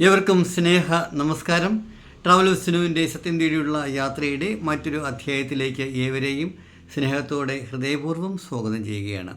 ഏവർക്കും സ്നേഹ നമസ്കാരം. ട്രാവൽ വിസ്നുവിന്റെ സത്യം തേടിയുള്ള യാത്രയുടെ മറ്റൊരു അധ്യായത്തിലേക്ക് ഏവരെയും സ്നേഹത്തോടെ ഹൃദയപൂർവം സ്വാഗതം ചെയ്യുകയാണ്.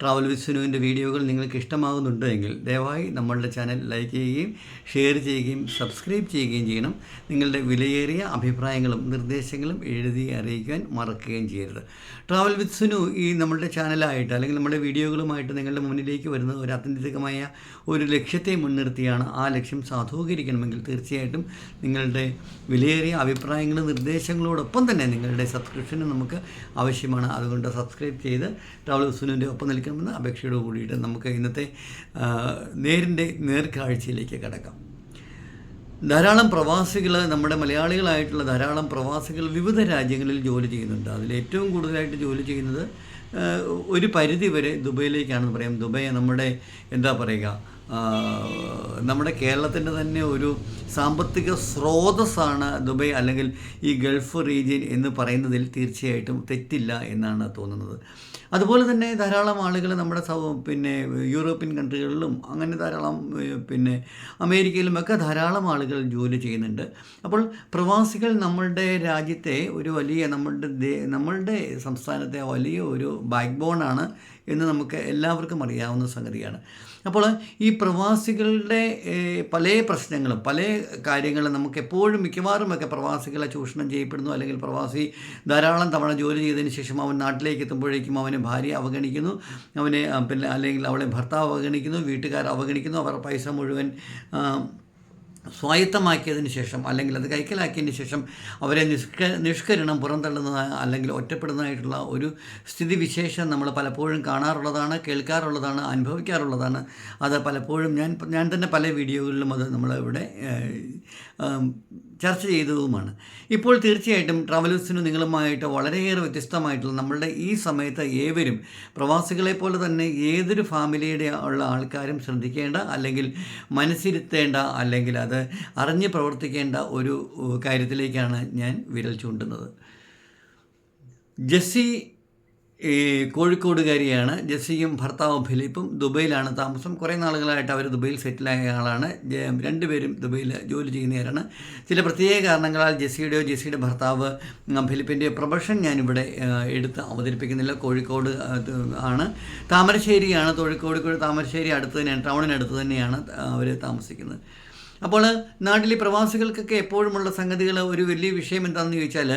ട്രാവൽ വിസ്നുവിന്റെ വീഡിയോകൾ നിങ്ങൾക്ക് ഇഷ്ടമാകുന്നുണ്ടെങ്കിൽ ദയവായി നമ്മളുടെ ചാനൽ ലൈക്ക് ചെയ്യുകയും ഷെയർ ചെയ്യുകയും സബ്സ്ക്രൈബ് ചെയ്യുകയും ചെയ്യണം. നിങ്ങളുടെ വിലയേറിയ അഭിപ്രായങ്ങളും നിർദ്ദേശങ്ങളും എഴുതി അറിയിക്കാൻ മറക്കുകയും ചെയ്യരുത്. ട്രാവൽ വിത്സുനു ഈ നമ്മളുടെ ചാനലായിട്ട് അല്ലെങ്കിൽ നമ്മുടെ വീഡിയോകളുമായിട്ട് നിങ്ങളുടെ മുന്നിലേക്ക് വരുന്ന ഒരു അത്യന്തികമായ ഒരു ലക്ഷ്യത്തെ മുൻനിർത്തിയാണ്. ആ ലക്ഷ്യം സാധൂകരിക്കണമെങ്കിൽ തീർച്ചയായിട്ടും നിങ്ങളുടെ വിലയേറിയ അഭിപ്രായങ്ങളും നിർദ്ദേശങ്ങളോടൊപ്പം തന്നെ നിങ്ങളുടെ സബ്സ്ക്രിപ്ഷനും നമുക്ക് ആവശ്യമാണ്. അതുകൊണ്ട് സബ്സ്ക്രൈബ് ചെയ്ത് ട്രാവൽ വിസ്സുനുവിന്റെ ഒപ്പം നിൽക്കണമെന്ന് അപേക്ഷയോട് കൂടിയിട്ട് നമുക്ക് ഇന്നത്തെ നേരിന്റെ നേർക്കാഴ്ചയിലേക്ക് കടക്കാം. ധാരാളം പ്രവാസികൾ നമ്മുടെ മലയാളികളായിട്ടുള്ള ധാരാളം പ്രവാസികൾ വിവിധ രാജ്യങ്ങളിൽ ജോലി ചെയ്യുന്നുണ്ട്. അതിൽ ഏറ്റവും കൂടുതലായിട്ട് ജോലി ചെയ്യുന്നത് ഒരു പരിധി വരെ ദുബൈയിലേക്കാണെന്ന് പറയാം. ദുബൈ നമ്മുടെ എന്താ പറയുക നമ്മുടെ കേരളത്തിന്റെ തന്നെ ഒരു സാമ്പത്തിക സ്രോതസ്സാണ് ദുബൈ അല്ലെങ്കിൽ ഈ ഗൾഫ് റീജിയൻ എന്ന് പറയുന്നതിൽ തീർച്ചയായിട്ടും തെറ്റില്ല എന്നാണ് തോന്നുന്നത്. അതുപോലെ തന്നെ ധാരാളം ആളുകൾ നമ്മുടെ പിന്നെ യൂറോപ്യൻ കൺട്രികളിലും അങ്ങനെ ധാരാളം പിന്നെ പിന്നെ അമേരിക്കയിലുമൊക്കെ ധാരാളം ആളുകൾ ജോലി ചെയ്യുന്നുണ്ട്. അപ്പോൾ പ്രവാസികൾ നമ്മളുടെ രാജ്യത്തെ ഒരു വലിയ നമ്മളുടെ നമ്മളുടെ സംസ്ഥാനത്തെ വലിയ ഒരു ബാക്ക് ബോണാണ് എന്ന് നമുക്ക് എല്ലാവർക്കും അറിയാവുന്ന സംഗതിയാണ്. അപ്പോൾ ഈ പ്രവാസികളുടെ പല പ്രശ്നങ്ങളും പല കാര്യങ്ങളും നമുക്ക് എപ്പോഴും മിക്കവാറും ഒക്കെ പ്രവാസികളെ ചൂഷണം ചെയ്യപ്പെടുന്നു. അല്ലെങ്കിൽ പ്രവാസി ധാരാളം തവണ ജോലി ചെയ്തതിന് ശേഷം അവൻ നാട്ടിലേക്ക് എത്തുമ്പോഴേക്കും അവനെ ഭാര്യ അവഗണിക്കുന്നു. അവനെ പിന്നെ അല്ലെങ്കിൽ അവളെ ഭർത്താവ് അവഗണിക്കുന്നു. വീട്ടുകാർ അവഗണിക്കുന്നു. അവർ പൈസ മുഴുവൻ സ്വായത്തമാക്കിയതിന് ശേഷം അല്ലെങ്കിൽ അത് കൈക്കലാക്കിയതിന് ശേഷം അവരെ നിഷ്ക നിഷ്കരണം പുറന്തള്ളുന്ന അല്ലെങ്കിൽ ഒറ്റപ്പെടുന്നതായിട്ടുള്ള ഒരു സ്ഥിതിവിശേഷം നമ്മൾ പലപ്പോഴും കാണാറുള്ളതാണ് കേൾക്കാറുള്ളതാണ് അനുഭവിക്കാറുള്ളതാണ്. അത് പലപ്പോഴും ഞാൻ ഞാൻ തന്നെ പല വീഡിയോകളിലും അത് നമ്മൾ ഇവിടെ ചർച്ച ചെയ്തതുമാണ്. ഇപ്പോൾ തീർച്ചയായിട്ടും ട്രാവലേഴ്സിനും നിങ്ങളുമായിട്ട് വളരെയേറെ വ്യത്യസ്തമായിട്ടുള്ള നമ്മളുടെ ഈ സമയത്ത് ഏവരും പ്രവാസികളെ പോലെ തന്നെ ഏതൊരു ഫാമിലിയുടെ ഉള്ള ആൾക്കാരും ശ്രദ്ധിക്കേണ്ട അല്ലെങ്കിൽ മനസ്സിരുത്തേണ്ട അല്ലെങ്കിൽ അത് അറിഞ്ഞ് പ്രവർത്തിക്കേണ്ട ഒരു കാര്യത്തിലേക്കാണ് ഞാൻ വിരൽ ചൂണ്ടുന്നത്. ജെസ്സി കോഴിക്കോടുകാരിയാണ്. ജെസ്സിയും ഭർത്താവും ഫിലിപ്പും ദുബൈയിലാണ് താമസം. കുറേ നാളുകളായിട്ട് അവർ ദുബൈയിൽ സെറ്റിലായ ആളാണ്. രണ്ടുപേരും ദുബൈയിൽ ജോലി ചെയ്യുന്നവരാണ്. ചില പ്രത്യേക കാരണങ്ങളാൽ ജെസ്സിയുടെയോ ജെസ്സിയുടെ ഭർത്താവ് ഫിലിപ്പിന്റെയോ പ്രൊഫഷൻ ഞാനിവിടെ എടുത്ത് അവതരിപ്പിക്കുന്നില്ല. കോഴിക്കോട് ആണ്. താമരശ്ശേരിയാണ്. കോഴിക്കോട് താമരശ്ശേരി അടുത്ത് തന്നെയാണ് ടൗണിനടുത്ത് തന്നെയാണ് അവർ താമസിക്കുന്നത്. അപ്പോൾ നാട്ടിലെ പ്രവാസികൾക്കൊക്കെ എപ്പോഴുമുള്ള സംഗതികൾ ഒരു വലിയ വിഷയം എന്താണെന്ന് ചോദിച്ചാൽ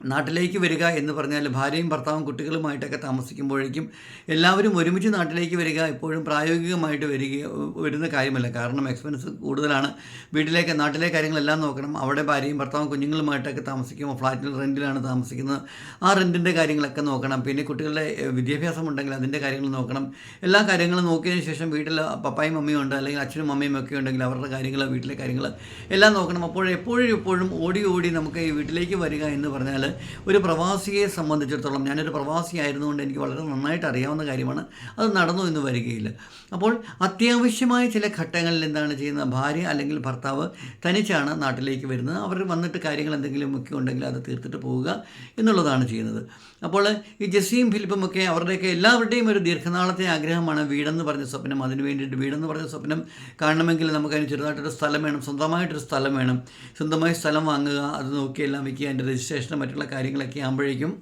നാട്ടിലേക്ക് വരിക എന്ന് പറഞ്ഞാൽ ഭാര്യയും ഭർത്താവും കുട്ടികളുമായിട്ടൊക്കെ താമസിക്കുമ്പോഴേക്കും എല്ലാവരും ഒരുമിച്ച് നാട്ടിലേക്ക് വരിക എപ്പോഴും പ്രായോഗികമായിട്ട് വരിക വരുന്ന കാര്യമല്ല. കാരണം എക്സ്പെൻസ് കൂടുതലാണ്. വീട്ടിലേക്ക് നാട്ടിലെ കാര്യങ്ങളെല്ലാം നോക്കണം. അവിടെ ഭാര്യയും ഭർത്താവും കുഞ്ഞുങ്ങളുമായിട്ടൊക്കെ താമസിക്കുമ്പോൾ ഫ്ലാറ്റിൽ റെന്റിലാണ് താമസിക്കുന്നത്. ആ റെന്റിന്റെ കാര്യങ്ങളൊക്കെ നോക്കണം. പിന്നെ കുട്ടികളുടെ വിദ്യാഭ്യാസം ഉണ്ടെങ്കിൽ അതിന്റെ കാര്യങ്ങൾ നോക്കണം. എല്ലാ കാര്യങ്ങളും നോക്കിയതിന് ശേഷം വീട്ടിൽ പപ്പായും മമ്മിയും ഉണ്ട് അല്ലെങ്കിൽ അച്ഛനും അമ്മയും ഒക്കെ ഉണ്ടെങ്കിൽ അവരുടെ കാര്യങ്ങൾ വീട്ടിലെ കാര്യങ്ങൾ എല്ലാം നോക്കണം. അപ്പോൾ എപ്പോഴും എപ്പോഴും ഓടി ഓടി നമുക്ക് ഈ വീട്ടിലേക്ക് വരിക എന്ന് പറഞ്ഞാൽ ഒരു പ്രവാസിയെ സംബന്ധിച്ചിടത്തോളം ഞാനൊരു പ്രവാസി ആയിരുന്നുകൊണ്ട് എനിക്ക് വളരെ നന്നായിട്ട് അറിയാവുന്ന കാര്യമാണ്. അത് നടന്നു എന്ന് വരികയില്ല. അപ്പോൾ അത്യാവശ്യമായ ചില ഘട്ടങ്ങളിൽ എന്താണ് ചെയ്യുന്നത്? ഭാര്യ അല്ലെങ്കിൽ ഭർത്താവ് തനിച്ചാണ് നാട്ടിലേക്ക് വരുന്നത്. അവർ വന്നിട്ട് കാര്യങ്ങൾ എന്തെങ്കിലും ഒക്കെ ഉണ്ടെങ്കിൽ അത് തീർത്തിട്ട് പോവുക എന്നുള്ളതാണ് ചെയ്യുന്നത്. അപ്പോൾ ഈ ജെസ്സിയും ഫിലിപ്പും ഒക്കെ അവരുടെയൊക്കെ എല്ലാവരുടെയും ഒരു ദീർഘനാളത്തെ ആഗ്രഹമാണ് വീടെന്ന് പറഞ്ഞ സ്വപ്നം. അതിന് വേണ്ടിയിട്ട് വീടെന്ന് പറഞ്ഞ സ്വപ്നം കാണണമെങ്കിൽ നമുക്കതിന് ചെറുതായിട്ടൊരു സ്ഥലം വേണം. സ്വന്തമായിട്ടൊരു സ്ഥലം വേണം. സ്വന്തമായി സ്ഥലം വാങ്ങുക അത് നോക്കിയെല്ലാം വയ്ക്കുക അതിന്റെ രജിസ്ട്രേഷനും മറ്റുള്ള കാര്യങ്ങളൊക്കെ ആകുമ്പോഴേക്കും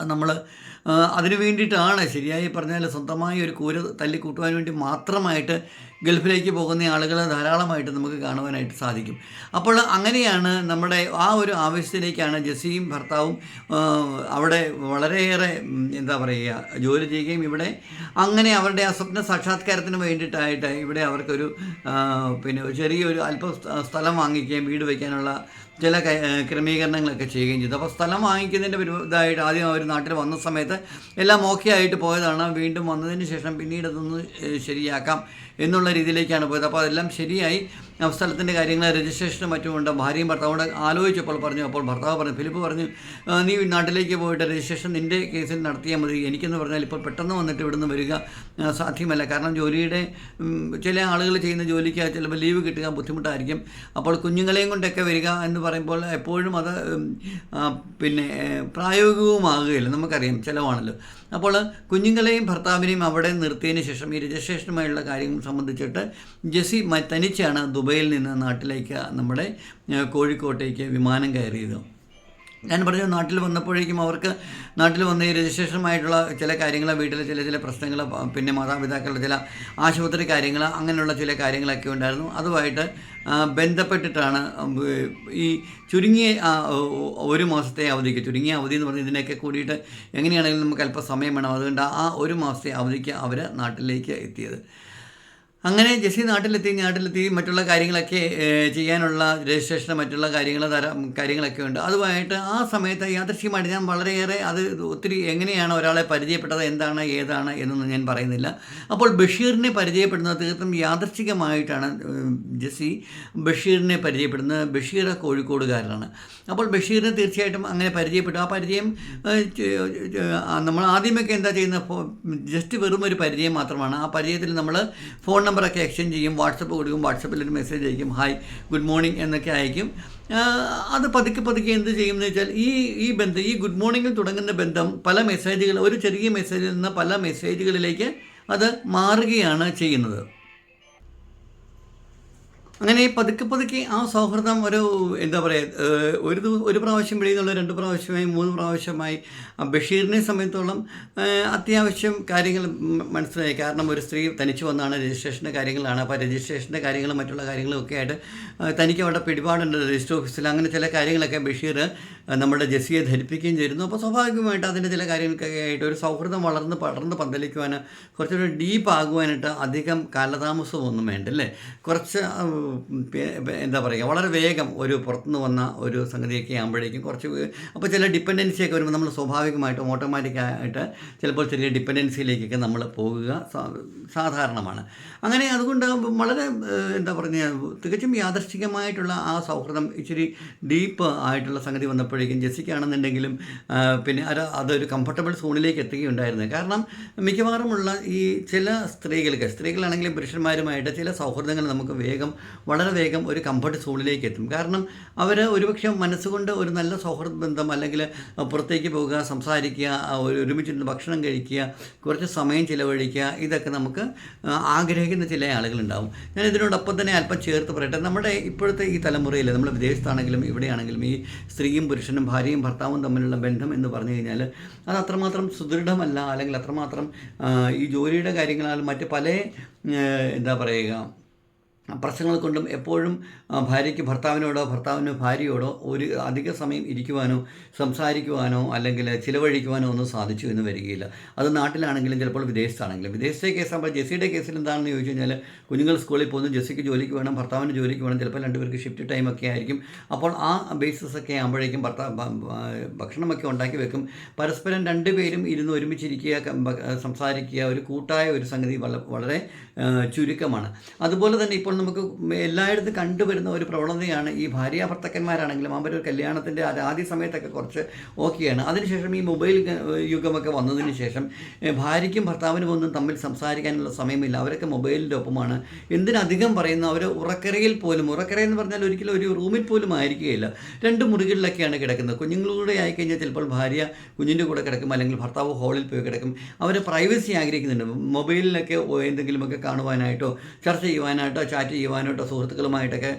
നമ്മൾ അതിനു വേണ്ടിയിട്ടാണ് ശരിയായി പറഞ്ഞാൽ സ്വന്തമായി ഒരു കൂര തല്ലി കൂട്ടുവാൻ വേണ്ടി മാത്രമായിട്ട് ഗൾഫിലേക്ക് പോകുന്ന ആളുകൾ ധാരാളമായിട്ട് നമുക്ക് കാണുവാനായിട്ട് സാധിക്കും. അപ്പോൾ അങ്ങനെയാണ് നമ്മുടെ ആ ഒരു ആവശ്യത്തിലേക്കാണ് ജെസ്സിയും ഭർത്താവും അവിടെ വളരെയേറെ എന്താ പറയുക ജോലി ചെയ്യുകയും ഇവിടെ അങ്ങനെ അവരുടെ ആ സ്വപ്ന സാക്ഷാത്കാരത്തിന് വേണ്ടിയിട്ടായിട്ട് ഇവിടെ അവർക്കൊരു പിന്നെ ചെറിയൊരു അല്പം സ്ഥലം വാങ്ങിക്കുകയും വീട് വയ്ക്കാനുള്ള ചില ക്രമീകരണങ്ങളൊക്കെ ചെയ്യുകയും ചെയ്തു. അപ്പോൾ സ്ഥലം വാങ്ങിക്കുന്നതിന്റെ ഒരു ഇതായിട്ട് ആദ്യം അവർ നാട്ടിൽ വന്ന സമയത്ത് എല്ലാം ഓക്കെ ആയിട്ട് പോയതാണ്. വീണ്ടും വന്നതിന് ശേഷം പിന്നീട് അതൊന്ന് ശരിയാക്കാം. എന്നുള്ള രീതിയിലേക്കാണ് പോയത്. അപ്പോൾ അതെല്ലാം ശരിയായി. സ്ഥലത്തിന്റെ കാര്യങ്ങൾ രജിസ്ട്രേഷനും മറ്റും മറ്റുമുണ്ട് ഭാര്യയും ഭർത്താവോട് ആലോചിച്ചപ്പോൾ പറഞ്ഞു അപ്പോൾ ഭർത്താവ് പറഞ്ഞു ഫിലിപ്പ് പറഞ്ഞു നീ നാട്ടിലേക്ക് പോയിട്ട് രജിസ്ട്രേഷൻ നിന്റെ കേസിൽ നടത്തിയാൽ മതി. എനിക്കെന്ന് പറഞ്ഞാൽ ഇപ്പോൾ പെട്ടെന്ന് വന്നിട്ട് ഇവിടുന്ന് വരിക സാധ്യമല്ല. കാരണം ജോലിയുടെ ചില ആളുകൾ ചെയ്യുന്ന ജോലിക്ക് ചിലപ്പോൾ ലീവ് കിട്ടുക ബുദ്ധിമുട്ടായിരിക്കും. അപ്പോൾ കുഞ്ഞുങ്ങളെയും കൊണ്ടൊക്കെ വരിക എന്ന് പറയുമ്പോൾ എപ്പോഴും അത് പിന്നെ പ്രായോഗികവുമാകുകയില്ല. നമുക്കറിയാം ചിലവാണല്ലോ. അപ്പോൾ കുഞ്ഞുങ്ങളെയും ഭർത്താവിനെയും അവിടെ നിർത്തിയതിന് ശേഷം ഈ രജിസ്ട്രേഷനുമായുള്ള കാര്യങ്ങൾ സംബന്ധിച്ചിട്ട് ജെസ്സി തനിച്ചാണ് തനിച്ചാണ് ദുബൈയിൽ നിന്ന് നാട്ടിലേക്ക് നമ്മുടെ കോഴിക്കോട്ടേക്ക് വിമാനം കയറിയത്. ഞാൻ പറഞ്ഞു നാട്ടിൽ വന്നപ്പോഴേക്കും അവർക്ക് നാട്ടിൽ വന്ന് ഈ രജിസ്ട്രേഷനുമായിട്ടുള്ള ചില കാര്യങ്ങൾ വീട്ടിലെ ചില ചില പ്രശ്നങ്ങൾ പിന്നെ മാതാപിതാക്കളുടെ ചില ആശുപത്രി കാര്യങ്ങൾ അങ്ങനെയുള്ള ചില കാര്യങ്ങളൊക്കെ ഉണ്ടായിരുന്നു. അതുമായിട്ട് ബന്ധപ്പെട്ടിട്ടാണ് ഈ ചുരുങ്ങിയ ഒരു മാസത്തെ അവധിക്ക് ചുരുങ്ങിയ അവധി എന്ന് പറഞ്ഞാൽ ഇതിനൊക്കെ കൂടിയിട്ട് എങ്ങനെയാണെങ്കിലും നമുക്ക് അല്പം സമയം വേണം. അതുകൊണ്ട് ആ ഒരു മാസത്തെ അവധിക്ക് അവർ നാട്ടിലേക്ക് എത്തിയത്. അങ്ങനെ ജെസ്സി നാട്ടിലെത്തി നാട്ടിലെത്തി മറ്റുള്ള കാര്യങ്ങളൊക്കെ ചെയ്യാനുള്ള രജിസ്ട്രേഷൻ മറ്റുള്ള കാര്യങ്ങൾ തരം കാര്യങ്ങളൊക്കെ ഉണ്ട്. അതുമായിട്ട് ആ സമയത്ത് യാദൃശ്യമായിട്ട് ഞാൻ വളരെയേറെ അത് ഒത്തിരി എങ്ങനെയാണ് ഒരാളെ പരിചയപ്പെട്ടത് എന്താണ് ഏതാണ് എന്നൊന്നും ഞാൻ പറയുന്നില്ല. അപ്പോൾ ബഷീറിനെ പരിചയപ്പെടുന്നത് തീർത്തും യാദൃശ്ചികമായിട്ടാണ് ജെസ്സി ബഷീറിനെ പരിചയപ്പെടുന്നത്. ബഷീർ കോഴിക്കോടുകാരനാണ്. അപ്പോൾ ബഷീറിനെ തീർച്ചയായിട്ടും അങ്ങനെ പരിചയപ്പെട്ടു. ആ പരിചയം നമ്മൾ ആദ്യമൊക്കെ എന്താ ചെയ്യുന്നത്? ജസ്റ്റ് വെറും ഒരു പരിചയം മാത്രമാണ്. ആ പരിചയത്തിൽ നമ്മൾ ഫോൺ നമ്പറൊക്കെ എക്സ്ചേഞ്ച് ചെയ്യും വാട്സപ്പ് കൊടുക്കും വാട്സപ്പിൽ ഒരു മെസ്സേജ് അയക്കും ഹായ് ഗുഡ് മോർണിംഗ് എന്നൊക്കെ അയക്കും. അത് പതുക്കെ പതുക്കെ എന്ത് ചെയ്യും എന്ന് വെച്ചാൽ ഈ ഈ ബന്ധം ഈ ഗുഡ് മോർണിംഗിൽ തുടങ്ങുന്ന ബന്ധം പല മെസ്സേജുകൾ ഒരു ചെറിയ മെസ്സേജിൽ നിന്ന് പല മെസ്സേജുകളിലേക്ക് അത് മാറുകയാണ് ചെയ്യുന്നത്. അങ്ങനെ പതുക്കെ പതുക്കെ ആ സൗഹൃദം ഒരു എന്താ പറയുക ഒരു ഒരു പ്രാവശ്യം വെളിയിൽ രണ്ട് പ്രാവശ്യമായി മൂന്ന് പ്രാവശ്യമായി ബഷീറിനെ സംബന്ധിച്ചോളം അത്യാവശ്യം കാര്യങ്ങൾ മനസ്സിലായി. കാരണം ഒരു സ്ത്രീ തനിച്ച് വന്നാണ് രജിസ്ട്രേഷന്റെ കാര്യങ്ങളാണ്. അപ്പോൾ രജിസ്ട്രേഷന്റെ കാര്യങ്ങളും മറ്റുള്ള കാര്യങ്ങളും ഒക്കെ ആയിട്ട് തനിക്ക് അവിടെ പിടിപാടുണ്ട് രജിസ്റ്റർ ഓഫീസിൽ. അങ്ങനെ ചില കാര്യങ്ങളൊക്കെ ബഷീർ നമ്മുടെ ജെസ്സിയെ ധരിപ്പിക്കുകയും ചെയ്യുന്നു അപ്പോൾ സ്വാഭാവികമായിട്ട് അതിന്റെ ചില കാര്യങ്ങൾക്കൊക്കെ ആയിട്ട് ഒരു സൗഹൃദം വളർന്ന് പടർന്ന് പന്തലിക്കുവാൻ കുറച്ചുകൂടി ഡീപ്പ് ആകുവാനായിട്ട് അധികം കാലതാമസമൊന്നും വേണ്ട അല്ലേ? കുറച്ച് എന്താ പറയുക വളരെ വേഗം ഒരു പുറത്തുനിന്ന് വന്ന ഒരു സംഗതിയൊക്കെ ആകുമ്പോഴേക്കും കുറച്ച് അപ്പോൾ ചില ഡിപ്പെൻഡൻസിയൊക്കെ വരുമ്പോൾ നമ്മൾ സ്വാഭാവികമായിട്ടും ഓട്ടോമാറ്റിക്കായിട്ട് ചിലപ്പോൾ ചെറിയ ഡിപ്പെൻഡൻസിയിലേക്കൊക്കെ നമ്മൾ പോകുക സാധാരണമാണ്. അങ്ങനെ അതുകൊണ്ട് വളരെ എന്താ പറയുക തികച്ചും യാദർശികമായിട്ടുള്ള ആ സൗഹൃദം ഇച്ചിരി ഡീപ്പ് ആയിട്ടുള്ള സംഗതി വന്നപ്പോഴേക്കും ജെസ്സിക്കാണെന്നുണ്ടെങ്കിലും ആ, പിന്നെ അത് അതൊരു കംഫർട്ടബിൾ സോണിലേക്ക് എത്തുകയുണ്ടായിരുന്നു. കാരണം മിക്കവാറുമുള്ള ഈ ചില സ്ത്രീകൾക്ക് സ്ത്രീകളാണെങ്കിലും പുരുഷന്മാരുമായിട്ട് ചില സൗഹൃദങ്ങൾ നമുക്ക് വേഗം വളരെ വേഗം ഒരു കംഫർട്ട് സോണിലേക്ക് എത്തും. കാരണം അവർ ഒരുപക്ഷെ മനസ്സുകൊണ്ട് ഒരു നല്ല സൗഹൃദ ബന്ധം അല്ലെങ്കിൽ പുറത്തേക്ക് പോകുക സംസാരിക്കുക ഒരു ഒരുമിച്ചിരുന്ന് ഭക്ഷണം കഴിക്കുക കുറച്ച് സമയം ചിലവഴിക്കുക ഇതൊക്കെ നമുക്ക് ആഗ്രഹിക്കുന്ന ചില ആളുകളുണ്ടാവും. ഞാൻ ഇതിനോടൊപ്പം തന്നെ അല്പം ചേർത്ത് പറയട്ടെ. നമ്മുടെ ഇപ്പോഴത്തെ ഈ തലമുറയിൽ നമ്മൾ വിദേശത്താണെങ്കിലും ഇവിടെയാണെങ്കിലും ഈ സ്ത്രീയും ഭാര്യയും ഭർത്താവും തമ്മിലുള്ള ബന്ധം എന്ന് പറഞ്ഞു കഴിഞ്ഞാൽ അത് അത്രമാത്രം സുദൃഢമല്ല അല്ലെങ്കിൽ അത്രമാത്രം ഈ ജോലിയുടെ കാര്യങ്ങളാൽ മറ്റ് പല എന്താ പറയുക പ്രശ്നങ്ങൾ കൊണ്ടും എപ്പോഴും ഭാര്യയ്ക്ക് ഭർത്താവിനോടോ ഭർത്താവിന് ഭാര്യയോടോ ഒരു അധിക സമയം ഇരിക്കുവാനോ സംസാരിക്കുവാനോ അല്ലെങ്കിൽ ചിലവഴിക്കുവാനോ ഒന്നും സാധിച്ചു എന്ന് വരികയില്ല. അത് നാട്ടിലാണെങ്കിലും ചിലപ്പോൾ വിദേശത്താണെങ്കിലും. വിദേശത്തെ കേസാകുമ്പോൾ ജെസ്സിയുടെ കേസിൽ എന്താണെന്ന് ചോദിച്ചു കഴിഞ്ഞാൽ കുഞ്ഞുങ്ങൾ സ്കൂളിൽ പോകുന്നു ജെസ്സിക്ക് ജോലിക്ക് വേണം ഭർത്താവിന് ജോലിക്ക് വേണം ചിലപ്പോൾ രണ്ടുപേർക്ക് ഷിഫ്റ്റ് ടൈം ഒക്കെ ആയിരിക്കും. അപ്പോൾ ആ ബേസിസ് ഒക്കെ ആകുമ്പോഴേക്കും ഭർത്താവ് ഭക്ഷണമൊക്കെ ഉണ്ടാക്കി വെക്കും. പരസ്പരം രണ്ടുപേരും ഇരുന്ന് ഒരുമിച്ചിരിക്കുക സംസാരിക്കുക ഒരു കൂട്ടായ ഒരു സംഗതി വളരെ ചുരുക്കമാണ്. അതുപോലെ തന്നെ ഇപ്പോൾ നമുക്ക് എല്ലായിടത്തും കണ്ടുവരുന്ന ഒരു പ്രവണതയാണ് ഈ ഭാര്യ ഭർത്തക്കന്മാരാണെങ്കിലും അവർ ഒരു കല്യാണത്തിന്റെ ആദ്യ സമയത്തൊക്കെ കുറച്ച് ഓക്കെയാണ്. അതിനുശേഷം ഈ മൊബൈൽ യുഗമൊക്കെ വന്നതിന് ശേഷം ഭാര്യയ്ക്കും ഭർത്താവിനും ഒന്നും തമ്മിൽ സംസാരിക്കാനുള്ള സമയമില്ല. അവരൊക്കെ മൊബൈലിന്റെ ഒപ്പമാണ്. എന്തിനധികം പറയുന്ന അവർ ഉറക്കരയിൽ പോലും ഉറക്കര എന്ന് പറഞ്ഞാൽ ഒരിക്കലും ഒരു റൂമിൽ പോലും ആയിരിക്കുകയില്ല. രണ്ട് മുറികളിലൊക്കെയാണ് കിടക്കുന്നത്. കുഞ്ഞുങ്ങളുടെ ആയിക്കഴിഞ്ഞാൽ ചിലപ്പോൾ ഭാര്യ കുഞ്ഞിന്റെ കൂടെ കിടക്കും അല്ലെങ്കിൽ ഭർത്താവ് ഹാളിൽ പോയി കിടക്കും. അവർ പ്രൈവസി ആഗ്രഹിക്കുന്നുണ്ട്. മൊബൈലിലൊക്കെ എന്തെങ്കിലുമൊക്കെ കാണുവാനായിട്ടോ ചർച്ച ചെയ്യുവാനായിട്ടോ ചാറ്റ് ചെയ്യുവാനായിട്ടോ സുഹൃത്തുക്കളുമായിട്ടൊക്കെ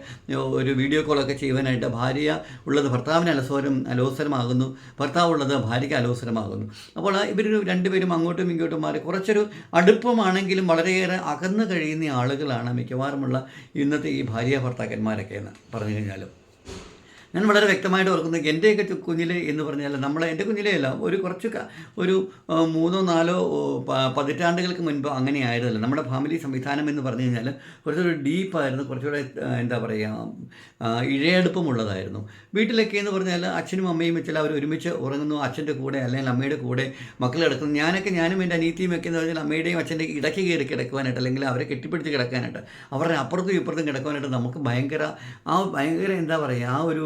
ഒരു വീഡിയോ കോളൊക്കെ ചെയ്യുവാനായിട്ട് ഭാര്യ ഉള്ളത് ഭർത്താവിന് അലസോരം അലോസരമാകുന്നു. ഭർത്താവ് ഉള്ളത് ഭാര്യയ്ക്ക് അലോസരമാകുന്നു. അപ്പോൾ ഇവർ രണ്ടുപേരും അങ്ങോട്ടും ഇങ്ങോട്ടും മാറി കുറച്ചൊരു അടുപ്പമാണെങ്കിലും വളരെയേറെ അകന്നു കഴിയുന്ന ആളുകളാണ് മിക്കവാറുമുള്ള ഇന്നത്തെ ഈ ഭാര്യ ഭർത്താക്കന്മാരൊക്കെ എന്ന് പറഞ്ഞു കഴിഞ്ഞാലും. ഞാൻ വളരെ വ്യക്തമായിട്ട് ഓർക്കുന്നത് എന്റെയൊക്കെ കുഞ്ഞിലെ എന്ന് പറഞ്ഞാൽ നമ്മൾ എന്റെ കുഞ്ഞിലേ അല്ല ഒരു കുറച്ച് ഒരു മൂന്നോ നാലോ പതിറ്റാണ്ടുകൾക്ക് മുൻപ് അങ്ങനെ ആയിരുന്നല്ലോ നമ്മുടെ ഫാമിലി സംവിധാനം എന്ന് പറഞ്ഞു കഴിഞ്ഞാൽ കുറച്ചൊരു ഡീപ്പായിരുന്നു കുറച്ചുകൂടെ എന്താ പറയുക ഇഴയടുപ്പമുള്ളതായിരുന്നു. വീട്ടിലൊക്കെ എന്ന് പറഞ്ഞാൽ അച്ഛനും അമ്മയും വെച്ചാൽ അവർ ഒരുമിച്ച് ഉറങ്ങുന്നു അച്ഛന്റെ കൂടെ അല്ലെങ്കിൽ അമ്മയുടെ കൂടെ മക്കൾ കിടക്കുന്നു ഞാനൊക്കെ ഞാനും എന്റെ അനീതിയും ഒക്കെ എന്ന് പറഞ്ഞാൽ അമ്മയുടെയും അച്ഛന്റെ ഇടയ്ക്ക് കയറി കിടക്കുവാനായിട്ട് അല്ലെങ്കിൽ അവരെ കെട്ടിപ്പിടിച്ച് കിടക്കാനായിട്ട് അവരുടെ അപ്പുറത്തും ഇപ്പുറത്തും കിടക്കുവാനായിട്ട് നമുക്ക് ഭയങ്കര ആ ഭയങ്കര എന്താ പറയുക ആ ഒരു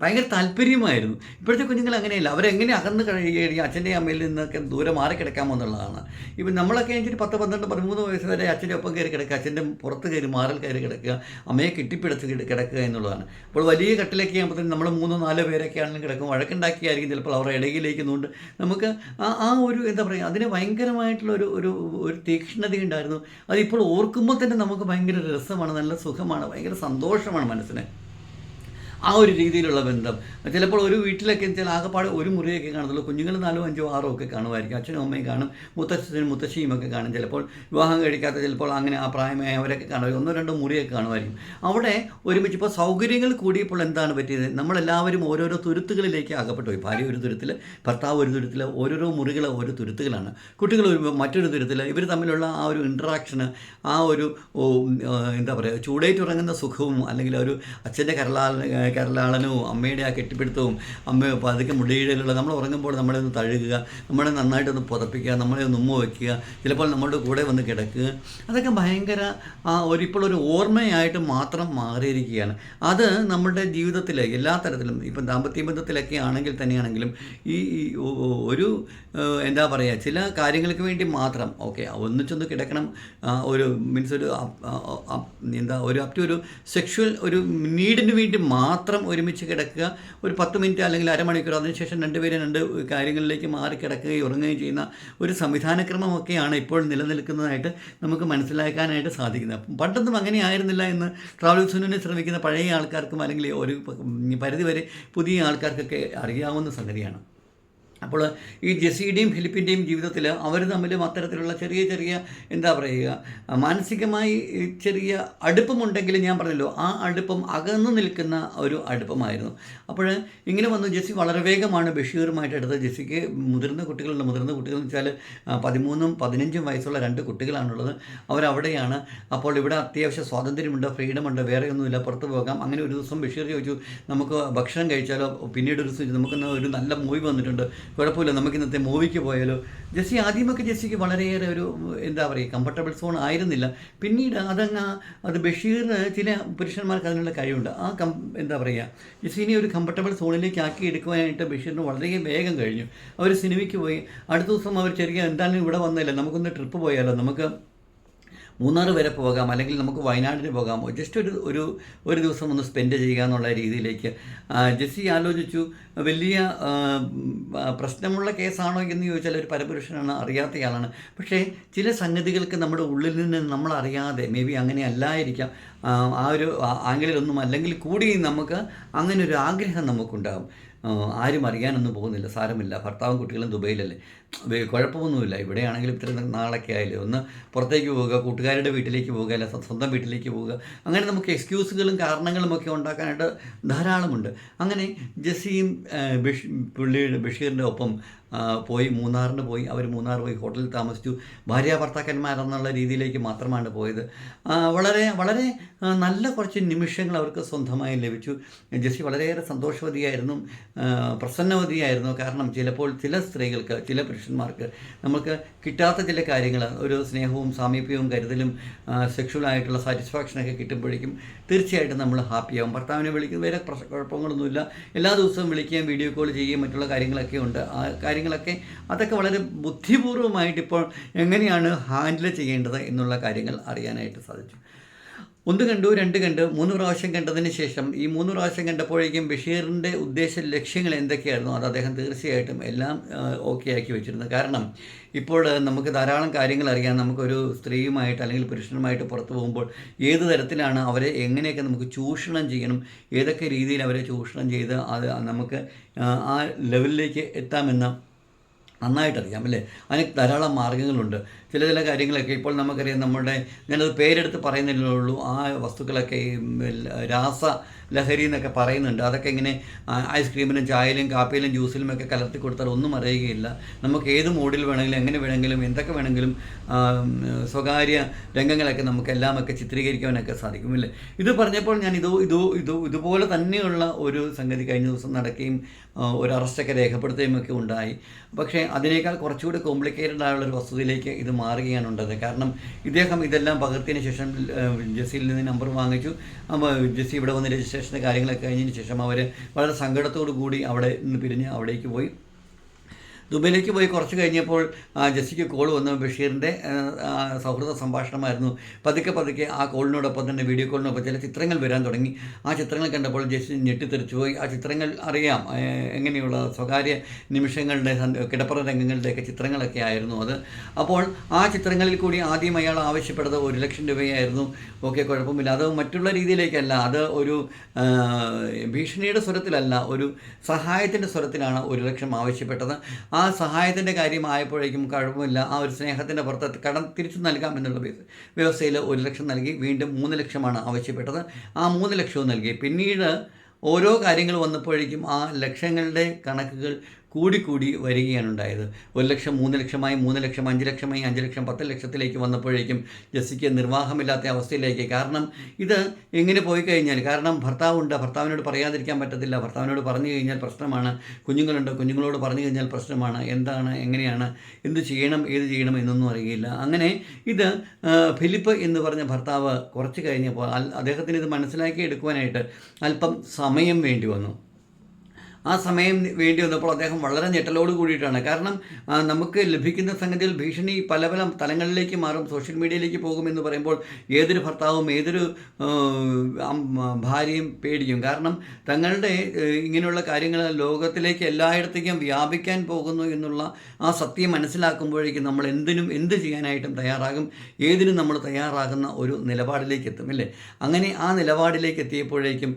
ഭയങ്കര താല്പര്യമായിരുന്നു. ഇപ്പോഴത്തെ കുഞ്ഞുങ്ങൾ അങ്ങനെയല്ല. അവരെങ്ങനെ അകന്ന് കഴിയുകയും അച്ഛന്റെ അമ്മയിൽ നിന്നൊക്കെ ദൂരെ മാറി കിടക്കാമോ എന്നുള്ളതാണ്. ഇപ്പം നമ്മളൊക്കെ എനിക്ക് പത്ത് പന്ത്രണ്ട് പതിമൂന്ന് വയസ്സ് വരെ അച്ഛന്റെ ഒപ്പം കയറി കിടക്കുക അച്ഛന്റെ പുറത്ത് കയറി മാറൽ കയറി കിടക്കുക അമ്മയെ കെട്ടിപ്പിടച്ച് കിടക്കുക എന്നുള്ളതാണ്. അപ്പോൾ വലിയ കട്ടിലൊക്കെ ആകുമ്പോഴത്തേനും നമ്മൾ മൂന്നോ നാലോ പേരൊക്കെ ആണെങ്കിലും കിടക്കും. വഴക്കുണ്ടാക്കിയായിരിക്കും ചിലപ്പോൾ അവരുടെ ഇടയിലേക്ക് നിന്നുകൊണ്ട് നമുക്ക് ആ ആ ഒരു എന്താ പറയുക അതിന് ഭയങ്കരമായിട്ടുള്ള ഒരു ഒരു തീക്ഷ്ണത ഉണ്ടായിരുന്നു അതിപ്പോൾ ഓർക്കുമ്പോൾ തന്നെ നമുക്ക് ഭയങ്കര രസമാണ് നല്ല സുഖമാണ് ഭയങ്കര സന്തോഷമാണ് മനസ്സിന്. ആ ഒരു രീതിയിലുള്ള ബന്ധം. ചിലപ്പോൾ ഒരു വീട്ടിലൊക്കെ ചില ആകെപ്പാട് ഒരു മുറിയൊക്കെ കാണത്തുള്ളൂ. കുഞ്ഞുങ്ങൾ നാലോ അഞ്ചോ ആറോ ഒക്കെ കാണുമായിരിക്കും. അച്ഛനും അമ്മയും കാണും. മുത്തച്ഛനും മുത്തശ്ശിയും ഒക്കെ കാണും. ചിലപ്പോൾ വിവാഹം കഴിക്കാത്ത ചിലപ്പോൾ അങ്ങനെ ആ പ്രായമായവരൊക്കെ കാണുമായിരിക്കും കാണും. ഒന്നോ രണ്ടോ മുറിയൊക്കെ കാണുമായിരിക്കും. അവിടെ ഒരുമിച്ച് ഇപ്പോൾ സൗകര്യങ്ങൾ കൂടിയപ്പോൾ എന്താണ് പറ്റിയത്? നമ്മളെല്ലാവരും ഓരോരോ തുരുത്തുകളിലേക്ക് അകപ്പെട്ടു പോയി. ഭാര്യ ഒരു തുരുത്തിൽ ഭർത്താവ് ഒരു തുരുത്തിൽ ഓരോരോ മുറികൾ ഓരോ തുരുത്തുകളാണ്. കുട്ടികൾ ഒരു മറ്റൊരു തുരുത്തിൽ ഇവർ തമ്മിലുള്ള ആ ഒരു ഇൻട്രാക്ഷന് ആ ഒരു എന്താ പറയുക ചൂടേറ്റുറങ്ങുന്ന സുഖവും അല്ലെങ്കിൽ ഒരു അച്ഛന്റെ കരളാല കരലാളനവും അമ്മയുടെ ആ കെട്ടിപ്പിടുത്തവും അമ്മ പതുക്കെ മുടിയിടയിലുള്ള നമ്മൾ ഉറങ്ങുമ്പോൾ നമ്മളെ ഒന്ന് തഴുകുക നമ്മളെ നന്നായിട്ടൊന്ന് പുതപ്പിക്കുക നമ്മളെ ഒന്ന് ഉമ്മ വയ്ക്കുക ചിലപ്പോൾ നമ്മളുടെ കൂടെ വന്ന് കിടക്കുക. അതൊക്കെ ഭയങ്കര ഒരു ഇപ്പോൾ ഒരു ഓർമ്മയായിട്ട് മാത്രം മാറിയിരിക്കുകയാണ്. അത് നമ്മുടെ ജീവിതത്തിലെ എല്ലാ തരത്തിലും ഇപ്പം ദാമ്പത്യ ബന്ധത്തിലൊക്കെ ആണെങ്കിൽ തന്നെയാണെങ്കിലും ഈ ഒരു എന്താ പറയുക ചില കാര്യങ്ങൾക്ക് വേണ്ടി മാത്രം ഓക്കെ ഒന്നിച്ചൊന്ന് കിടക്കണം ഒരു മീൻസ് ഒരു എന്താ ഒരു അപ് ഒരു സെക്ഷൽ ഒരു നീഡിന് വേണ്ടി മാത്രം ഒരുമിച്ച് കിടക്കുക. ഒരു പത്ത് മിനിറ്റ് അല്ലെങ്കിൽ അരമണിക്കൂർ അതിനുശേഷം രണ്ടുപേരും രണ്ട് കാര്യങ്ങളിലേക്ക് മാറി കിടക്കുകയും ഉറങ്ങുകയും ചെയ്യുന്ന ഒരു സംവിധാനക്രമമൊക്കെയാണ് ഇപ്പോൾ നിലനിൽക്കുന്നതായിട്ട് നമുക്ക് മനസ്സിലാക്കാനായിട്ട് സാധിക്കുന്നത്. പണ്ടൊന്നും അങ്ങനെ ആയിരുന്നില്ല എന്ന് ട്രാവൽ സുനിനെ ശ്രമിക്കുന്ന പഴയ ആൾക്കാർക്കും അല്ലെങ്കിൽ ഒരു പരിധിവരെ പുതിയ ആൾക്കാർക്കൊക്കെ അറിയാവുന്ന സംഗതിയാണ്. അപ്പോൾ ഈ ജെസ്സിയുടെയും ഫിലിപ്പിന്റെയും ജീവിതത്തിൽ അവർ തമ്മിലും അത്തരത്തിലുള്ള ചെറിയ ചെറിയ എന്താ പറയുക മാനസികമായി ചെറിയ അടുപ്പമുണ്ടെങ്കിൽ ഞാൻ പറഞ്ഞല്ലോ ആ അടുപ്പം അകന്നു നിൽക്കുന്ന ഒരു അടുപ്പമായിരുന്നു. അപ്പോൾ ഇങ്ങനെ വന്നു ജെസ്സി വളരെ വേഗമാണ് ബഷീറുമായിട്ട് എടുത്തത് ജെസ്സിക്ക് മുതിർന്ന കുട്ടികളുണ്ട്. മുതിർന്ന കുട്ടികൾ എന്ന് വെച്ചാൽ പതിമൂന്നും പതിനഞ്ചും വയസ്സുള്ള രണ്ട് കുട്ടികളാണുള്ളത്. അവരവിടെയാണ്. അപ്പോൾ ഇവിടെ അത്യാവശ്യം സ്വാതന്ത്ര്യമുണ്ട് ഫ്രീഡമുണ്ട് വേറെ ഒന്നുമില്ല പുറത്തു പോകാം. അങ്ങനെ ഒരു ദിവസം ബഷീർ ചോദിച്ചു നമുക്ക് ഭക്ഷണം കഴിച്ചാലോ? പിന്നീട് ഒരു ദിവസം നമുക്കിന്ന് ഒരു നല്ല മൂവി വന്നിട്ടുണ്ട്. കുഴപ്പമില്ല. നമുക്ക് ഇന്നത്തെ മൂവിക്ക് പോയാലോ. ജെസ്സി ആദ്യമൊക്കെ ജെസ്സിക്ക് വളരെയേറെ ഒരു എന്താ പറയുക കംഫർട്ടബിൾ സോൺ ആയിരുന്നില്ല. പിന്നീട് അതങ്ങ് അത് ബഷീറിന് ചില പുരുഷന്മാർക്ക് അതിനുള്ള കഴിവുണ്ട്. ആ കം എന്താ പറയുക ജെസ്സിനെ ഒരു കംഫർട്ടബിൾ സോണിലേക്ക് ആക്കി എടുക്കുവാനായിട്ട് ബഷീറിന് വളരെ വേഗം കഴിഞ്ഞു. അവർ സിനിമയ്ക്ക് പോയി. അടുത്ത ദിവസം അവർ ചെറിയ എന്തായാലും ഇവിടെ വന്നില്ല നമുക്കൊന്ന് ട്രിപ്പ് പോയാലോ. നമുക്ക് മൂന്നാർ വരെ പോകാം അല്ലെങ്കിൽ നമുക്ക് വയനാടിന് പോകാം. ജസ്റ്റ് ഒരു ഒരു ഒരു ദിവസം ഒന്ന് സ്പെൻഡ് ചെയ്യുക എന്നുള്ള രീതിയിലേക്ക്. ജെസ്സി ആലോചിച്ചു വലിയ പ്രശ്നമുള്ള കേസാണോ എന്ന് ചോദിച്ചാൽ ഒരു പരപുരുഷനാണ് അറിയാത്തയാളാണ്. പക്ഷേ ചില സംഗതികൾക്ക് നമ്മുടെ ഉള്ളിൽ നിന്ന് നമ്മൾ അറിയാതെ മേ ബി അങ്ങനെ അല്ലായിരിക്കാം. ആ, ഒരു ആംഗിളിലൊന്നും അല്ലെങ്കിൽ കൂടി നമുക്ക് അങ്ങനെ ഒരു ആഗ്രഹം നമുക്കുണ്ടാകും ആരും അറിയാനൊന്നും പോകുന്നില്ല സാരമില്ല. ഭർത്താവും കുട്ടികളും ദുബൈയിലല്ലേ. കുഴപ്പമൊന്നുമില്ല. ഇവിടെയാണെങ്കിലും ഇത്ര നാളൊക്കെ ആയില്ലേ. ഒന്ന് പുറത്തേക്ക് പോവുക കൂട്ടുകാരുടെ വീട്ടിലേക്ക് പോവുക അല്ല സ്വന്തം വീട്ടിലേക്ക് പോവുക. അങ്ങനെ നമുക്ക് എക്സ്ക്യൂസുകളും കാരണങ്ങളും ഒക്കെ ഉണ്ടാക്കാനായിട്ട് ധാരാളമുണ്ട്. അങ്ങനെ ആ, ബഷ് പുള്ളിയുടെ ബഷീറിന്റെ ഒപ്പം പോയി മൂന്നാറിന് പോയി. അവർ മൂന്നാർ പോയി ഹോട്ടലിൽ താമസിച്ചു. ഭാര്യ ഭർത്താക്കന്മാരെന്നുള്ള രീതിയിലേക്ക് മാത്രമാണ് പോയത്. വളരെ വളരെ നല്ല കുറച്ച് നിമിഷങ്ങൾ അവർക്ക് സ്വന്തമായി ലഭിച്ചു. ജെസ്സി വളരെയേറെ സന്തോഷവതിയായിരുന്നു. പ്രസന്നവതിയായിരുന്നു. കാരണം ചിലപ്പോൾ ചില സ്ത്രീകൾക്ക് ചില പുരുഷന്മാർക്ക് നമുക്ക് കിട്ടാത്ത ചില കാര്യങ്ങൾ ഒരു സ്നേഹവും സാമീപ്യവും കരുതലും സെക്ഷുവലായിട്ടുള്ള സാറ്റിസ്ഫാക്ഷനൊക്കെ കിട്ടുമ്പോഴേക്കും തീർച്ചയായിട്ടും നമ്മൾ ഹാപ്പിയാവും ഭർത്താവിനെ വിളിക്കുന്ന വേറെ കുഴപ്പങ്ങളൊന്നുമില്ല. എല്ലാ ദിവസവും വിളിക്കുകയും വീഡിയോ കോൾ ചെയ്യുകയും മറ്റുള്ള കാര്യങ്ങളൊക്കെ ഉണ്ട്. ആ കാര്യങ്ങളൊക്കെ അതൊക്കെ വളരെ ബുദ്ധിപൂർവമായിട്ട് ഇപ്പോൾ എങ്ങനെയാണ് ഹാൻഡിൽ ചെയ്യേണ്ടത് എന്നുള്ള കാര്യങ്ങൾ അറിയാനായിട്ട് സാധിച്ചു. ഒന്ന് കണ്ടു രണ്ട് കണ്ടു മൂന്ന് പ്രാവശ്യം കണ്ടതിന് ശേഷം ഈ മൂന്ന് പ്രാവശ്യം കണ്ടപ്പോഴേക്കും ബഷീറിന്റെ ഉദ്ദേശ ലക്ഷ്യങ്ങൾ എന്തൊക്കെയായിരുന്നു? അത് അദ്ദേഹം തീർച്ചയായിട്ടും എല്ലാം ഓക്കെ ആക്കി വെച്ചിരുന്നു. കാരണം ഇപ്പോൾ നമുക്ക് ധാരാളം കാര്യങ്ങൾ അറിയാം. നമുക്കൊരു സ്ത്രീയുമായിട്ട് അല്ലെങ്കിൽ പുരുഷനുമായിട്ട് പുറത്തു പോകുമ്പോൾ ഏത് തരത്തിലാണ് അവരെ എങ്ങനെയൊക്കെ നമുക്ക് ചൂഷണം ചെയ്യണം? ഏതൊക്കെ രീതിയിൽ അവരെ ചൂഷണം ചെയ്ത് അത് നമുക്ക് ആ, ലെവലിലേക്ക് എത്താമെന്ന് നന്നായിട്ടറിയാം അല്ലേ? അതിന് ധാരാളം മാർഗങ്ങളുണ്ട് ചില ചില കാര്യങ്ങളൊക്കെ ഇപ്പോൾ നമുക്കറിയാം നമ്മുടെ ഞാനത് പേരെടുത്ത് പറയുന്നില്ലേ ഉള്ളൂ. ആ വസ്തുക്കളൊക്കെ രാസ ലഹരി എന്നൊക്കെ പറയുന്നുണ്ട്. അതൊക്കെ ഇങ്ങനെ ഐസ്ക്രീമിലും ചായയിലും കാപ്പിയിലും ജ്യൂസിലും ഒക്കെ കലർത്തി കൊടുത്താൽ ഒന്നും അറിയുകയില്ല. നമുക്ക് ഏത് മൂഡിൽ വേണമെങ്കിലും എങ്ങനെ വേണമെങ്കിലും എന്തൊക്കെ വേണമെങ്കിലും സ്വകാര്യ രംഗങ്ങളൊക്കെ നമുക്ക് എല്ലാമൊക്കെ ചിത്രീകരിക്കാനൊക്കെ സാധിക്കുമില്ലേ ഇത് പറഞ്ഞപ്പോൾ ഞാൻ ഇതോ ഇതോ ഇതോ ഇതുപോലെ തന്നെയുള്ള ഒരു സംഗതി കഴിഞ്ഞ ദിവസം നടക്കുകയും ഒരു അറസ്റ്റൊക്കെ രേഖപ്പെടുത്തുകയും ഒക്കെ ഉണ്ടായി. പക്ഷേ അതിനേക്കാൾ കുറച്ചുകൂടി കോംപ്ലിക്കേറ്റഡ് ആയുള്ള ഒരു വസ്തുതയിലേക്ക് ഇത് മാറുകയാണ് ഉണ്ടായത് കാരണം ഇദ്ദേഹം ഇതെല്ലാം പകർത്തിയതിന് ശേഷം ജെസ്സിയിൽ നിന്ന് നമ്പർ വാങ്ങിച്ചു. ജെസ്സി ഇവിടെ വന്ന് രജിസ്ട്രേഷന്റെ കാര്യങ്ങളൊക്കെ കഴിഞ്ഞതിന് ശേഷം അവർ വളരെ സങ്കടത്തോടു കൂടി അവിടെ നിന്ന് പിരിഞ്ഞ് അവിടേക്ക് പോയി. ദുബൈയിലേക്ക് പോയി കുറച്ച് കഴിഞ്ഞപ്പോൾ ജസ്റ്റിക്ക് കോൾ വന്നു. ബഷീറിന്റെ സൗഹൃദ സംഭാഷണമായിരുന്നു. പതുക്കെ പതുക്കെ ആ കോളിനോടൊപ്പം തന്നെ വീഡിയോ കോളിനൊപ്പം ചില ചിത്രങ്ങൾ വരാൻ തുടങ്ങി. ആ ചിത്രങ്ങൾ കണ്ടപ്പോൾ ജെസ്സി ഞെട്ടിത്തെറിച്ചു പോയി. ആ ചിത്രങ്ങൾ അറിയാം. എങ്ങനെയുള്ള സ്വകാര്യ നിമിഷങ്ങളുടെ കിടപ്പറ രംഗങ്ങളുടെയൊക്കെ ചിത്രങ്ങളൊക്കെ ആയിരുന്നു അത്. അപ്പോൾ ആ ചിത്രങ്ങളിൽ കൂടി ആദ്യം അയാൾ ആവശ്യപ്പെട്ടത് ഒരു ലക്ഷം രൂപയായിരുന്നു. ഓക്കെ കുഴപ്പമില്ല. അത് മറ്റുള്ള രീതിയിലേക്കല്ല. അത് ഒരു ഭീഷണിയുടെ സ്വരത്തിലല്ല. ഒരു സഹായത്തിന്റെ സ്വരത്തിലാണ് ഒരു ലക്ഷം ആവശ്യപ്പെട്ടത്. ആ സഹായത്തിന്റെ കാര്യമായപ്പോഴേക്കും കുഴപ്പമില്ല ആ ഒരു സ്നേഹത്തിന്റെ പുറത്ത് കടം തിരിച്ചു നൽകാം എന്നുള്ള ബേസ് വ്യവസ്ഥയിൽ ഒരു ലക്ഷം നൽകി. വീണ്ടും മൂന്ന് ലക്ഷമാണ് ആവശ്യപ്പെട്ടത്. ആ മൂന്ന് ലക്ഷവും നൽകി. പിന്നീട് ഓരോ കാര്യങ്ങൾ വന്നപ്പോഴേക്കും ആ ലക്ഷങ്ങളുടെ കണക്കുകൾ കൂടിക്കൂടി വരികയാണ് ഉണ്ടായത്. ഒരു ലക്ഷം മൂന്ന് ലക്ഷമായി മൂന്ന് ലക്ഷം അഞ്ച് ലക്ഷമായി അഞ്ച് ലക്ഷം പത്ത് ലക്ഷത്തിലേക്ക് വന്നപ്പോഴേക്കും ജസ്സിക്ക് നിർവാഹമില്ലാത്ത അവസ്ഥയിലേക്ക്. കാരണം ഇത് എങ്ങനെ പോയി കഴിഞ്ഞാൽ കാരണം ഭർത്താവുണ്ട് ഭർത്താവിനോട് പറയാതിരിക്കാൻ പറ്റത്തില്ല. ഭർത്താവിനോട് പറഞ്ഞു കഴിഞ്ഞാൽ പ്രശ്നമാണ്. കുഞ്ഞുങ്ങളുണ്ട് കുഞ്ഞുങ്ങളോട് പറഞ്ഞു കഴിഞ്ഞാൽ പ്രശ്നമാണ്. എന്താണ് എങ്ങനെയാണ് എന്ത് ചെയ്യണം ഏത് ചെയ്യണം എന്നൊന്നും അറിയില്ല. അങ്ങനെ ഇത് ഫിലിപ്പ് എന്ന് പറഞ്ഞ ഭർത്താവ് കുറച്ച് കഴിഞ്ഞപ്പോൾ അദ്ദേഹത്തിന് ഇത് മനസ്സിലാക്കി എടുക്കുവാനായിട്ട് അല്പം സമയം വേണ്ടി വന്നു. ആ സമയം വേണ്ടി വന്നപ്പോൾ അദ്ദേഹം വളരെ ഞെട്ടലോട് കൂടിയിട്ടാണ്. കാരണം നമുക്ക് ലഭിക്കുന്ന സംഗതിയിൽ ഭീഷണി പല പല തലങ്ങളിലേക്ക് മാറും സോഷ്യൽ മീഡിയയിലേക്ക് പോകുമെന്ന് പറയുമ്പോൾ ഏതൊരു ഭർത്താവും ഏതൊരു ഭാര്യയും പേടിക്കും. കാരണം തങ്ങളുടെ ഇങ്ങനെയുള്ള കാര്യങ്ങൾ ലോകത്തിലേക്ക് എല്ലായിടത്തേക്കും വ്യാപിക്കാൻ പോകുന്നു എന്നുള്ള ആ സത്യം മനസ്സിലാക്കുമ്പോഴേക്കും നമ്മൾ എന്തിനും എന്ത് ചെയ്യാനായിട്ടും തയ്യാറാകും. ഏതിനും നമ്മൾ തയ്യാറാകുന്ന ഒരു നിലപാടിലേക്ക് എത്തും അല്ലേ? അങ്ങനെ ആ നിലപാടിലേക്ക് എത്തിയപ്പോഴേക്കും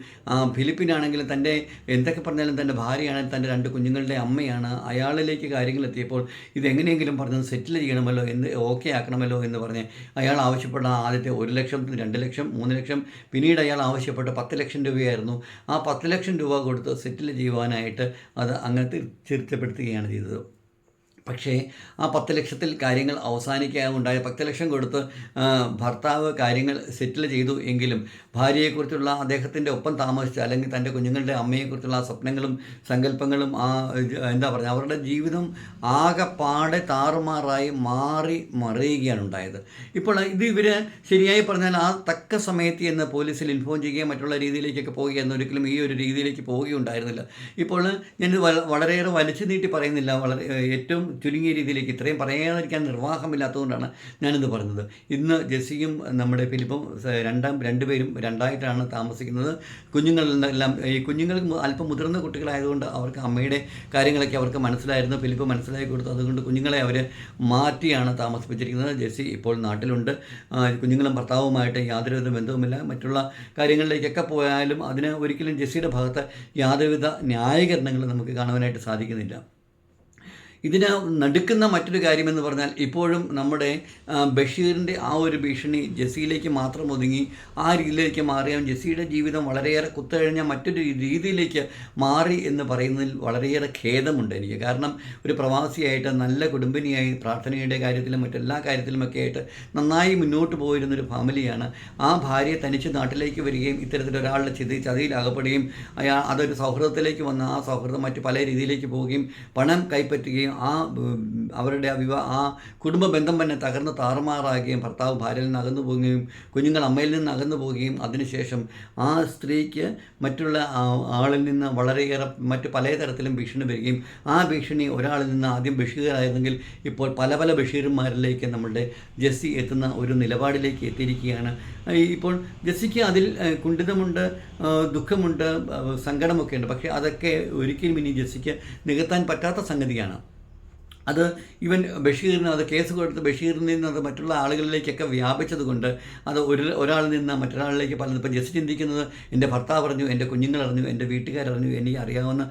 ഫിലിപ്പിനാണെങ്കിലും തന്റെ എന്തൊക്കെ പറഞ്ഞാലും തന്റെ ഭാര്യയാണ് തന്റെ രണ്ട് കുഞ്ഞുങ്ങളുടെ അമ്മയാണ്. അയാളിലേക്ക് കാര്യങ്ങൾ എത്തിയപ്പോൾ ഇതെങ്ങനെയെങ്കിലും പറഞ്ഞത് സെറ്റിൽ ചെയ്യണമല്ലോ എന്ന് ഓക്കെ ആക്കണമല്ലോ എന്ന് പറഞ്ഞ് അയാൾ ആവശ്യപ്പെട്ട ആദ്യത്തെ ഒരു ലക്ഷം രണ്ട് ലക്ഷം മൂന്ന് ലക്ഷം. പിന്നീട് അയാൾ ആവശ്യപ്പെട്ട പത്ത് ലക്ഷം രൂപയായിരുന്നു. ആ പത്ത് ലക്ഷം രൂപ കൊടുത്ത് സെറ്റിൽ ചെയ്യുവാനായിട്ട് അത് അങ്ങനത്തെ തിരുത്തപ്പെടുത്തുകയാണ് ചെയ്തത്. പക്ഷേ ആ പത്ത് ലക്ഷത്തിൽ കാര്യങ്ങൾ അവസാനിക്കാനുണ്ടായ പത്ത് ലക്ഷം കൊടുത്ത് ഭർത്താവ് കാര്യങ്ങൾ സെറ്റിൽ ചെയ്തു എങ്കിലും ഭാര്യയെക്കുറിച്ചുള്ള അദ്ദേഹത്തിന്റെ ഒപ്പം താമസിച്ച അല്ലെങ്കിൽ തന്റെ കുഞ്ഞുങ്ങളുടെ അമ്മയെക്കുറിച്ചുള്ള ആ സ്വപ്നങ്ങളും സങ്കല്പങ്ങളും ആ എന്താ പറയുക അവരുടെ ജീവിതം ആകെപ്പാടെ താറുമാറായി മാറി മറിയുകയാണ് ഉണ്ടായത്. ഇപ്പോൾ ഇത് ഇവർ ശരിയായി പറഞ്ഞാൽ ആ തക്ക സമയത്ത് എന്ന് പോലീസിൽ ഇൻഫോം ചെയ്യുകയും മറ്റുള്ള രീതിയിലേക്കൊക്കെ പോവുകയെന്ന് ഒരിക്കലും ഈ ഒരു രീതിയിലേക്ക് പോവുകയുണ്ടായിരുന്നില്ല ഇപ്പോൾ വള- വളരെയേറെ വലിച്ചു നീട്ടി പറയുന്നില്ല വളരെ ഏറ്റവും ചുരുങ്ങിയ രീതിയിലേക്ക് ഇത്രയും പറയാതിരിക്കാൻ നിർവാഹമില്ലാത്തതുകൊണ്ടാണ് ഞാനിത് പറഞ്ഞത്. ഇന്ന് ജെസ്സിയും നമ്മുടെ ഫിലിപ്പും രണ്ടാം രണ്ടുപേരും രണ്ടായിട്ടാണ് താമസിക്കുന്നത്. കുഞ്ഞുങ്ങളെല്ലാം ഈ കുഞ്ഞുങ്ങൾ അല്പം മുതിർന്ന കുട്ടികളായതുകൊണ്ട് അവർക്ക് അമ്മയുടെ കാര്യങ്ങളൊക്കെ അവർക്ക് മനസ്സിലായിരുന്നു. ഫിലിപ്പ് മനസ്സിലാക്കി കൊടുത്തു. അതുകൊണ്ട് കുഞ്ഞുങ്ങളെ അവർ മാറ്റിയാണ് താമസിപ്പിച്ചിരിക്കുന്നത്. ജെസ്സി ഇപ്പോൾ നാട്ടിലുണ്ട്. കുഞ്ഞുങ്ങളും ഭർത്താവുമായിട്ട് യാതൊരുവിധ ബന്ധവുമില്ല. മറ്റുള്ള കാര്യങ്ങളിലേക്കൊക്കെ പോയാലും അതിന് ഒരിക്കലും ജെസ്സിയുടെ ഭാഗത്ത് യാതൊരുവിധ ന്യായീകരണങ്ങളും നമുക്ക് കാണുവാനായിട്ട് സാധിക്കുന്നില്ല. ഇതിന് നടുക്കുന്ന മറ്റൊരു കാര്യമെന്ന് പറഞ്ഞാൽ ഇപ്പോഴും നമ്മുടെ ബഷീറിന്റെ ആ ഒരു ഭീഷണി ജെസ്സിയിലേക്ക് മാത്രം ഒതുങ്ങി ആ രീതിയിലേക്ക് മാറിയാൽ ജെസ്സിയുടെ ജീവിതം വളരെയേറെ കുത്തഴിഞ്ഞ മറ്റൊരു രീതിയിലേക്ക് മാറി എന്ന് പറയുന്നതിൽ വളരെയേറെ ഖേദമുണ്ട് എനിക്ക്. കാരണം ഒരു പ്രവാസിയായിട്ട് നല്ല കുടുംബിനിയായി പ്രാർത്ഥനയുടെ കാര്യത്തിലും മറ്റെല്ലാ കാര്യത്തിലുമൊക്കെ ആയിട്ട് നന്നായി മുന്നോട്ട് പോയിരുന്നൊരു ഫാമിലിയാണ്. ആ ഭാര്യയെ തനിച്ച് നാട്ടിലേക്ക് വരികയും ഇത്തരത്തിലൊരാളുടെ ചിതി ചതിയിലാകപ്പെടുകയും അയാൾ അതൊരു സൗഹൃദത്തിലേക്ക് വന്ന് ആ സൗഹൃദം മറ്റ് പല രീതിയിലേക്ക് പോവുകയും പണം കൈപ്പറ്റുകയും ആ അവരുടെ ആ വിവാഹ ആ കുടുംബ ബന്ധം തന്നെ തകർന്ന് താറുമാറാകുകയും ഭർത്താവ് ഭാര്യയിൽ നിന്ന് അകന്നു പോവുകയും കുഞ്ഞുങ്ങൾ അമ്മയിൽ നിന്ന് അകന്നു പോവുകയും അതിനുശേഷം ആ സ്ത്രീക്ക് മറ്റുള്ള ആളിൽ നിന്ന് വളരെയേറെ മറ്റ് പലതരത്തിലും ഭീഷണി വരികയും ആ ഭീഷണി ഒരാളിൽ നിന്ന് ആദ്യം ബഷീറായിരുന്നെങ്കിൽ ഇപ്പോൾ പല പല ബഷീർമാരിലേക്ക് നമ്മളുടെ ജെസ്സി എത്തുന്ന ഒരു നിലപാടിലേക്ക് എത്തിയിരിക്കുകയാണ്. ഇപ്പോൾ ജെസ്സിക്ക് അതിൽ കുണ്ഠിതമുണ്ട് ദുഃഖമുണ്ട് സങ്കടമൊക്കെ ഉണ്ട് പക്ഷേ അതൊക്കെ ഒരിക്കലും ഇനി ജെസ്സിക്ക് നികത്താൻ പറ്റാത്ത സംഗതിയാണ്. അത് ഇവൻ ബഷീറിന് അത് കേസ് കൊടുത്ത് ബഷീറിൽ നിന്ന് അത് മറ്റുള്ള ആളുകളിലേക്കൊക്കെ വ്യാപിച്ചത് കൊണ്ട് അത് ഒരു ഒരാളിൽ നിന്ന് മറ്റൊരാളിലേക്ക് പലതും. ഇപ്പം ജസ്റ്റ് ചിന്തിക്കുന്നത് എന്റെ ഭർത്താവ് അറിഞ്ഞു എന്റെ കുഞ്ഞുങ്ങൾ അറിഞ്ഞു എന്റെ വീട്ടുകാരറിഞ്ഞു എനിക്ക് അറിയാവുന്ന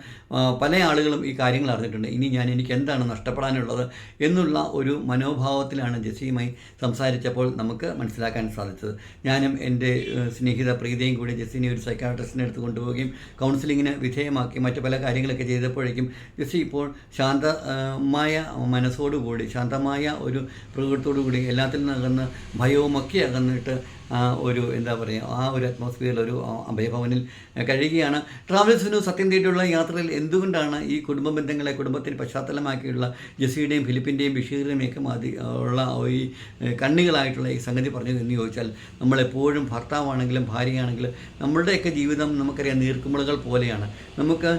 പല ആളുകളും ഈ കാര്യങ്ങൾ അറിഞ്ഞിട്ടുണ്ട്. ഇനി ഞാൻ എനിക്ക് എന്താണ് നഷ്ടപ്പെടാനുള്ളത് എന്നുള്ള ഒരു മനോഭാവത്തിലാണ് ജെസ്സിയുമായി സംസാരിച്ചപ്പോൾ നമുക്ക് മനസ്സിലാക്കാൻ സാധിച്ചത്. ഞാനും എന്റെ സ്നേഹിത പ്രീതിയും കൂടി ജെസ്സിനെ ഒരു സൈക്കാട്രിസ്റ്റിനെ എടുത്ത് കൊണ്ടുപോവുകയും കൗൺസിലിങ്ങിന് വിധേയമാക്കി മറ്റു പല കാര്യങ്ങളൊക്കെ ചെയ്തപ്പോഴേക്കും ജെസ്സി ഇപ്പോൾ ശാന്തമായ മനസ്സോടുകൂടി ശാന്തമായ ഒരു പ്രകൃതത്തോടു കൂടി എല്ലാത്തിൽ നിന്ന് അകന്ന് ഭയവുമൊക്കെ അകന്നിട്ട് ആ ഒരു എന്താ പറയുക ആ ഒരു അറ്റ്മോസ്ഫിയറിൽ ഒരു അഭയഭവനിൽ കഴിയുകയാണ്. ട്രാവൽസിനു സത്യം തേടിയുള്ള യാത്രയിൽ എന്തുകൊണ്ടാണ് ഈ കുടുംബ ബന്ധങ്ങളെ കുടുംബത്തിന് പശ്ചാത്തലമാക്കിയുള്ള ജെസ്സിയുടെയും ഫിലിപ്പിന്റെയും ബഷീറിന്റെയും ഒക്കെ മതി ഉള്ള ഈ കണ്ണികളായിട്ടുള്ള ഈ സംഗതി പറഞ്ഞത് എന്ന് ചോദിച്ചാൽ നമ്മളെപ്പോഴും ഭർത്താവാണെങ്കിലും ഭാര്യയാണെങ്കിലും നമ്മളുടെയൊക്കെ ജീവിതം നമുക്കറിയാം നീർക്കുമ്പളുകൾ പോലെയാണ്. നമുക്ക്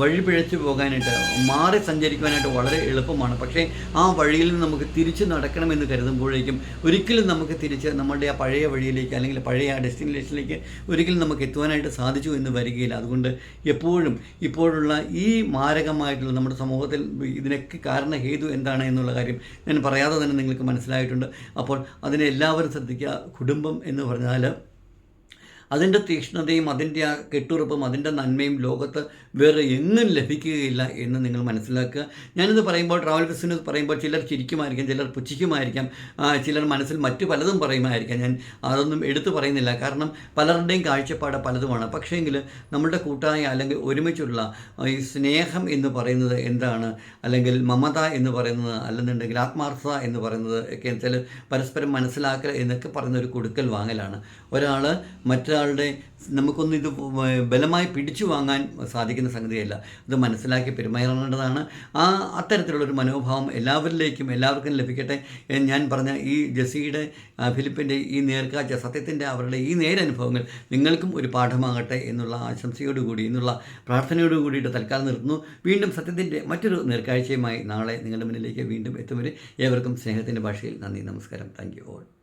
വഴി പിഴച്ചു പോകാനായിട്ട് മാറി സഞ്ചരിക്കുവാനായിട്ട് വളരെ എളുപ്പമാണ്. പക്ഷേ ആ വഴിയിൽ നിന്ന് നമുക്ക് തിരിച്ച് നടക്കണമെന്ന് കരുതുമ്പോഴേക്കും ഒരിക്കലും നമുക്ക് തിരിച്ച് നമ്മളുടെ ആ പഴയ വഴിയിലേക്ക് അല്ലെങ്കിൽ പഴയ ആ ഡെസ്റ്റിനേഷനിലേക്ക് ഒരിക്കലും നമുക്ക് എത്തുവാനായിട്ട് സാധിച്ചു എന്ന് വരികയില്ല. അതുകൊണ്ട് എപ്പോഴും ഇപ്പോഴുള്ള ഈ മാരകമായിട്ടുള്ള നമ്മുടെ സമൂഹത്തിൽ ഇതിനൊക്കെ കാരണ ഹേതു എന്താണ് എന്നുള്ള കാര്യം ഞാൻ പറയാതെ തന്നെ നിങ്ങൾക്ക് മനസ്സിലായിട്ടുണ്ട്. അപ്പോൾ അതിനെ എല്ലാവരും ശ്രദ്ധിക്കുക. കുടുംബം എന്ന് പറഞ്ഞാൽ അതിന്റെ തീക്ഷ്ണതയും അതിന്റെ ആ കെട്ടുറപ്പും അതിന്റെ നന്മയും ലോകത്ത് വേറെ എങ്ങും ലഭിക്കുകയില്ല എന്ന് നിങ്ങൾ മനസ്സിലാക്കുക. ഞാനിത് പറയുമ്പോൾ ട്രാവൽ ബിസിനസ് പറയുമ്പോൾ ചിലർ ചിരിക്കുമായിരിക്കാം ചിലർ പുച്ഛിക്കുമായിരിക്കാം ചിലർ മനസ്സിൽ മറ്റു പലതും പറയുമായിരിക്കാം. ഞാൻ അതൊന്നും എടുത്തു പറയുന്നില്ല. കാരണം പലരുടെയും കാഴ്ചപ്പാട് പലതുമാണ്. പക്ഷേങ്കിൽ നമ്മുടെ കൂട്ടായ അല്ലെങ്കിൽ ഒരുമിച്ചുള്ള ഈ സ്നേഹം എന്ന് പറയുന്നത് എന്താണ്? അല്ലെങ്കിൽ മമത എന്ന് പറയുന്നത് അല്ലെന്നുണ്ടെങ്കിൽ ആത്മാർത്ഥത എന്ന് പറയുന്നത് ഒക്കെ വെച്ചാൽ പരസ്പരം മനസ്സിലാക്കൽ എന്നൊക്കെ പറയുന്ന ഒരു കൊടുക്കൽ വാങ്ങലാണ്. ഒരാൾ മറ്റൊരാളുടെ നമുക്കൊന്നും ഇത് ബലമായി പിടിച്ചു വാങ്ങാൻ സാധിക്കുന്ന സംഗതിയല്ല. ഇത് മനസ്സിലാക്കി പെരുമാറേണ്ടതാണ്. ആ അത്തരത്തിലുള്ളൊരു മനോഭാവം എല്ലാവരിലേക്കും എല്ലാവർക്കും ലഭിക്കട്ടെ ഞാൻ പറഞ്ഞ ഈ ജസിയുടെ ഫിലിപ്പിന്റെ ഈ നേർക്കാഴ്ച സത്യത്തിന്റെ അവരുടെ ഈ നേരനുഭവങ്ങൾ നിങ്ങൾക്കും ഒരു പാഠമാകട്ടെ എന്നുള്ള ആശംസയോടുകൂടി എന്നുള്ള പ്രാർത്ഥനയോടുകൂടിയിട്ട് തൽക്കാലം നിർത്തുന്നു. വീണ്ടും സത്യത്തിന്റെ മറ്റൊരു നേർക്കാഴ്ചയുമായി നാളെ നിങ്ങളുടെ മുന്നിലേക്ക് വീണ്ടും എത്തും ഏവർക്കും സ്നേഹത്തിന്റെ ഭാഷയിൽ നന്ദി നമസ്കാരം. Thank you all.